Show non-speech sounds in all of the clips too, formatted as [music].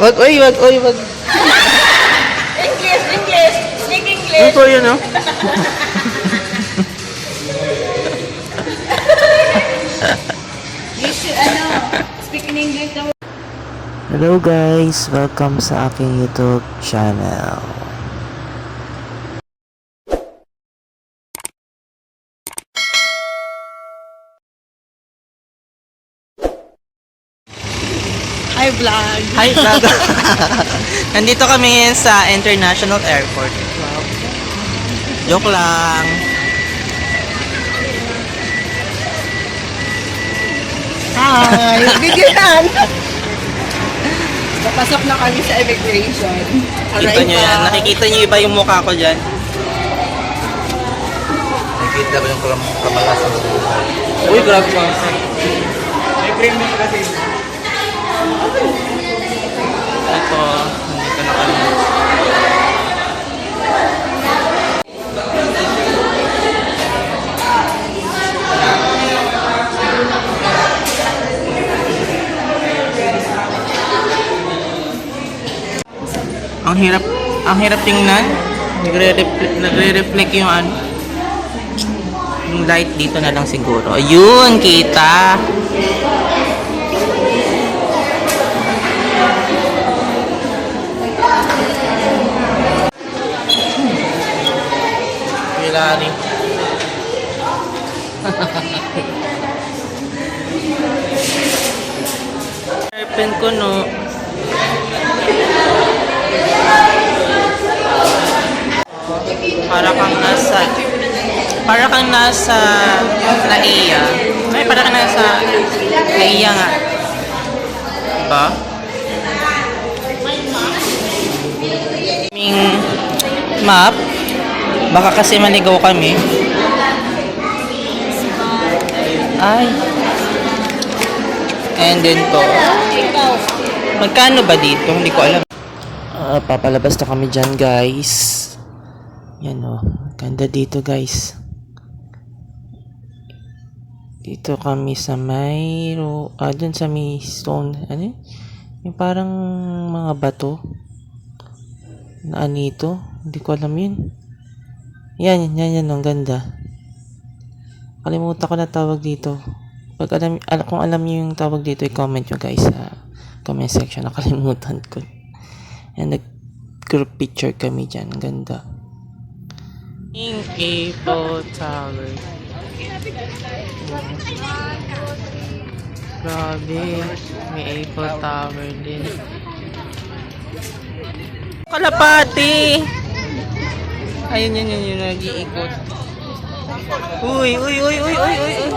wag, oy, wag, oy, wag. English, English. Speak English. Ito yun, oh. You should, ano, speak in English. Hello guys, welcome sa aking YouTube channel. Hi, vlog. Hi vlog! [laughs] Nandito kami ngayon sa International Airport. Joke lang. Hi. [laughs] Bigyan. Papasok na kami sa immigration. Kita nyo yan. Nakikita nyo iba yung mukha ko dyan. Nakikita mo yung kamalasan. Uy, grabe ka. May premium kasi. Ito, nandito na kami. Ang hirap, ang hirap tingnan. Nagre-reflect, nagre-reflect yung ano. Yung light dito na lang siguro. Ayun, kita. Hilari. Airpen ko no. Para kang nasa para kang nasa Naiya. Ay, para kang nasa Naiya nga. Diba? Aming map. Baka kasi maligaw kami. Ay. And then to. Magkano ba dito? Hindi ko alam. Ah, papalabas na kami dyan, guys. Yan o. Ganda dito, guys. Dito kami sa may... Ah, dun sa may stone. Ano yun? Yung parang mga bato. Na anito. Hindi ko alam yun. Yan, yan, yan. Ang ganda. Kalimutan ko na tawag dito. Pag alam, al- kung alam niyo yung tawag dito, i-comment nyo guys sa comment section. Nakalimutan ko. Yan, nag-group picture kami dyan. Ang ganda. King April Tower. Grabe. May April Tower din. Kalapati! Ayun yun yun yun nag-iikot. Uy, uy, uy, uy, uy, uy, uy.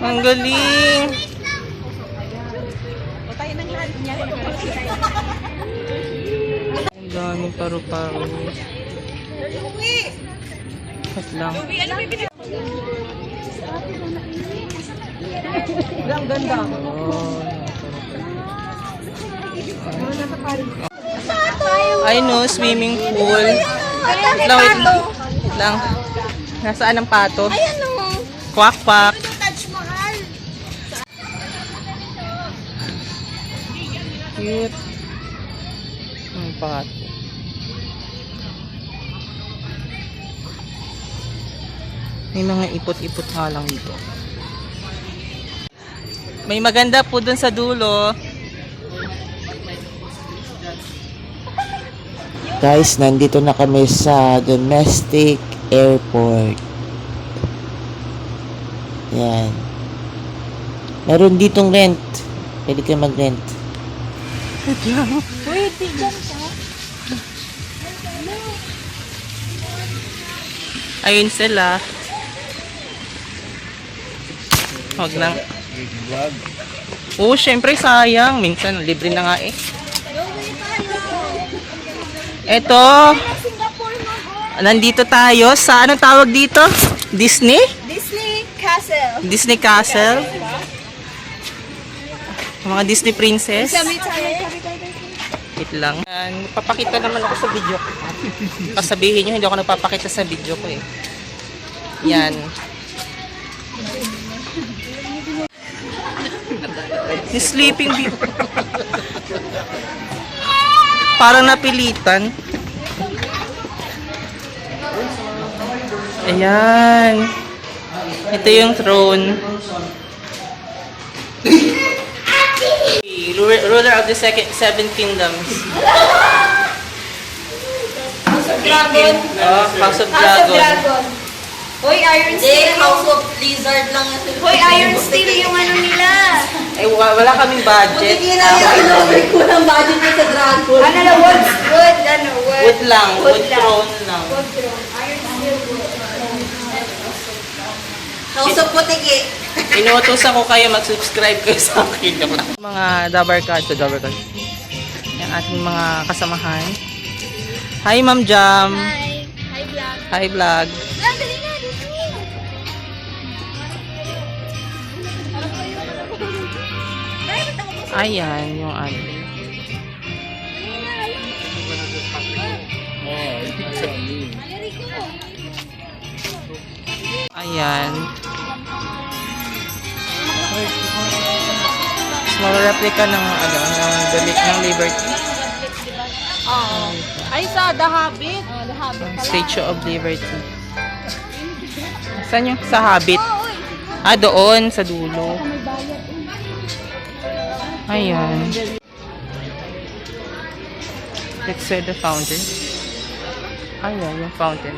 Ang galing. Ang daming paru-paro. Kat lang. Ang ganda. Oh, I know, swimming pool. Wait lang, wait lang. Wait lang. Nasaan ang pato? Ayan o. Taj Mahal. Cute. Ang pato. May mga ipot-ipot nga lang dito. May maganda po dun sa dulo. Guys, nandito na kami sa domestic airport. Yan. Meron ditong rent. Pwede kayo mag-rent. Wait, tignan ka. Ayun sila. Huwag lang. Oo, syempre sayang. Minsan, libre na nga eh. Mo. nandito tayo sa, anong tawag dito? Disney? Disney Castle. Disney Castle? Mga Disney princess? Wait lang. Papakita naman ako sa video ko. Pasabihin nyo, hindi ako nagpapakita sa video ko eh. Yan. Yung sleeping beauty. Parang napilitan. Ayan. Ito yung throne. Ruler of the second seven kingdoms. Dragon. Oh, House of House of Dragon. Hoy, Iron Hindi, Steel. House of Blizzard lang yan. Hoy, Iron Steel yung ano nila. Eh, wa- wala kaming budget. Hindi na yan. May kulang budget mo sa Dragon. Ano na, wood, wood, ano, wood. Wood lang. Wood Wood lang. throne lang. Wood throne. Iron Steel, wood. House of Putiki. [laughs] Inuutosan ko kayo mag-subscribe kayo sa akin. Joke lang. Mga Dabar Cards. Dabar Cards. Yung ating mga kasamahan. Hi, Ma'am Jam. Hi. Hi, vlog. Hi, vlog. Ayan, yung ano. Ayan. Small replica ng ano, ng the ng Liberty. Oo. Ay, sa The Habit. Oh, The Habit. Statue of Liberty. Saan yung sa Habit? Oh. Ah, doon, sa dulo. Ayan. Let's say the fountain. Ayan, yung fountain.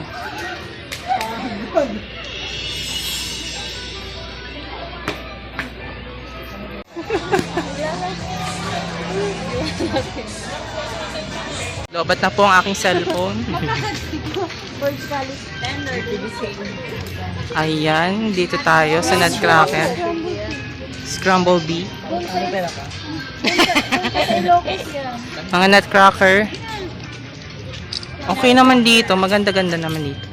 Lobat na po ang aking cellphone. Ayan, dito tayo sa Nutcracker. Scramble bee. [laughs] Mga nutcracker. Okay naman dito. Maganda-ganda naman dito.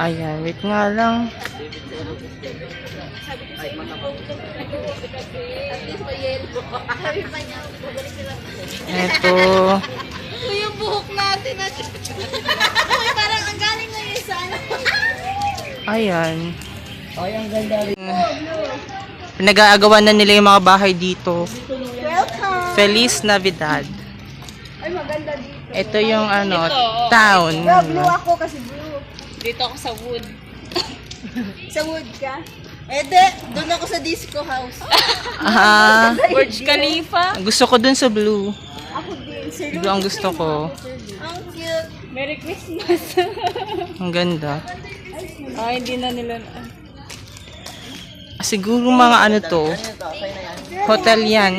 Ayan, wait nga lang. Ito. Ito yung buhok natin. [laughs] Ayan. Pinag-aagawan na nila yung mga bahay dito. Welcome! Feliz Navidad. Ay, maganda dito. Ito yung ano, town. Blue ako kasi blue. Dito ako sa wood. [laughs] sa wood ka? Eh, de, doon ako sa disco house. [laughs] Ah, Burj Khalifa? gusto ko dun sa blue. Ako din. Sir Blue ang gusto ko. Ang cute. Merry Christmas. [laughs] Ang ganda. Ay, hindi na nila na. Siguro mga ano to. Hotel yan.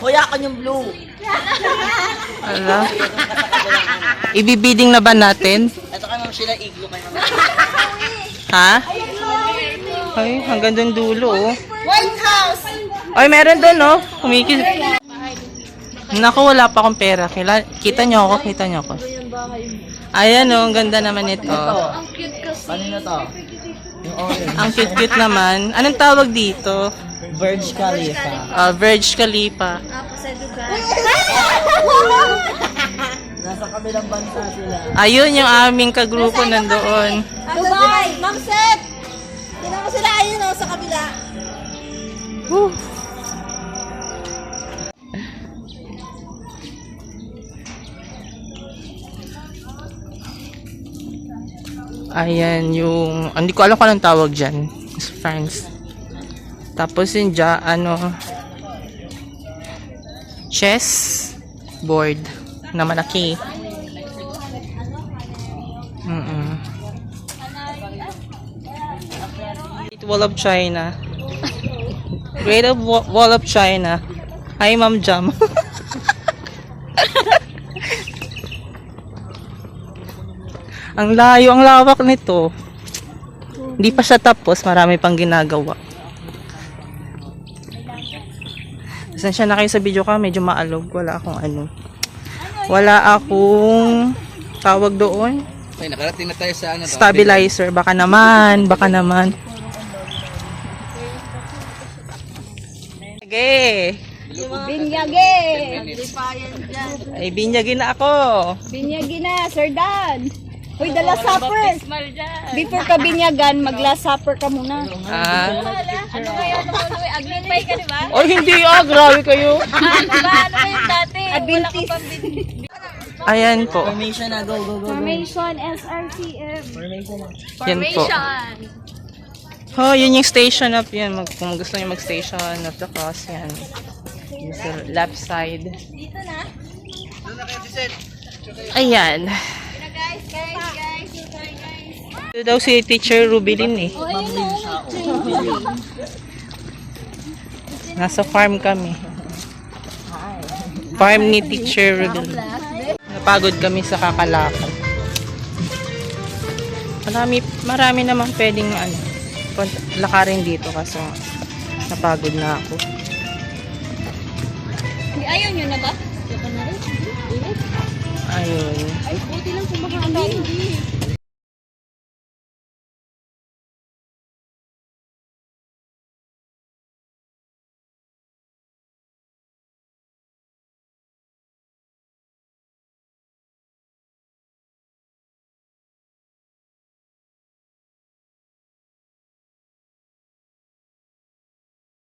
Hoy, ako yung blue. Ala. Ibibiding na ba natin? Ito ka ma'am sila iglo kayo. Ha? Ay, hanggang doon dulo, oh. White House! Ay, meron doon, oh. Kumikis. Naku, wala pa akong pera. Kila, kita nyo ako, kita nyo ako. Ayan, oh. Ang ganda naman ito. Ang cute kasi. Paano na to? Yung orange. Ang cute-cute naman. Anong tawag dito? Burj Khalifa. Uh, Verge Khalifa. Ako sa Dubai. Nasa kabilang bansa sila. Ayun, yung aming kagrupo nandoon. Dubai! Ma'am Seth! Tingnan mo sila, ayun o, sa kabila. Whew. Ayan, yung... Hindi ko alam kung anong tawag dyan. France. Tapos yung dya, ano... Chess board na malaki. Mm-mm. Great Wall of China. Great Wall of China. Hi, Ma'am Jam. [laughs] ang layo, ang lawak nito. Hindi pa siya tapos, marami pang ginagawa. Pasensya na kayo sa video ka, medyo maalog. Wala akong ano. Wala akong tawag doon. Okay, nakarating na tayo sa ano to. Stabilizer. Baka naman, baka naman. Sige. Binyage! Ay, binyagin na ako. Binyage na, Sir Dan! Uy, the last supper! Before ka binyagan, mag last supper ka muna. Ah. Ano kaya ano mo, Louie? Agnipay ka, di ba? Oh, hindi ah. Grabe kayo. Ano ba? Ano ba yung dati? Adventist. Ayan po. Formation na, go, go, go, go. Formation SRCM. Formation na. Yan po. Oh, yun yung station up yan. Mag, kung gusto niyo mag-station of the cross, yan. Yung sa left side. Dito na. Ayan. Guys, guys, guys. guys. Ito daw si Teacher Rubilin eh. Oh, ayun o. Nasa farm kami. Farm ni Teacher Rubilin. Napagod kami sa kakalakad. Marami, marami namang pwedeng ano, lakarin dito kasi napagod na ako. Ayaw nyo na ba? Ayun. Ay, buti lang kung makaandain.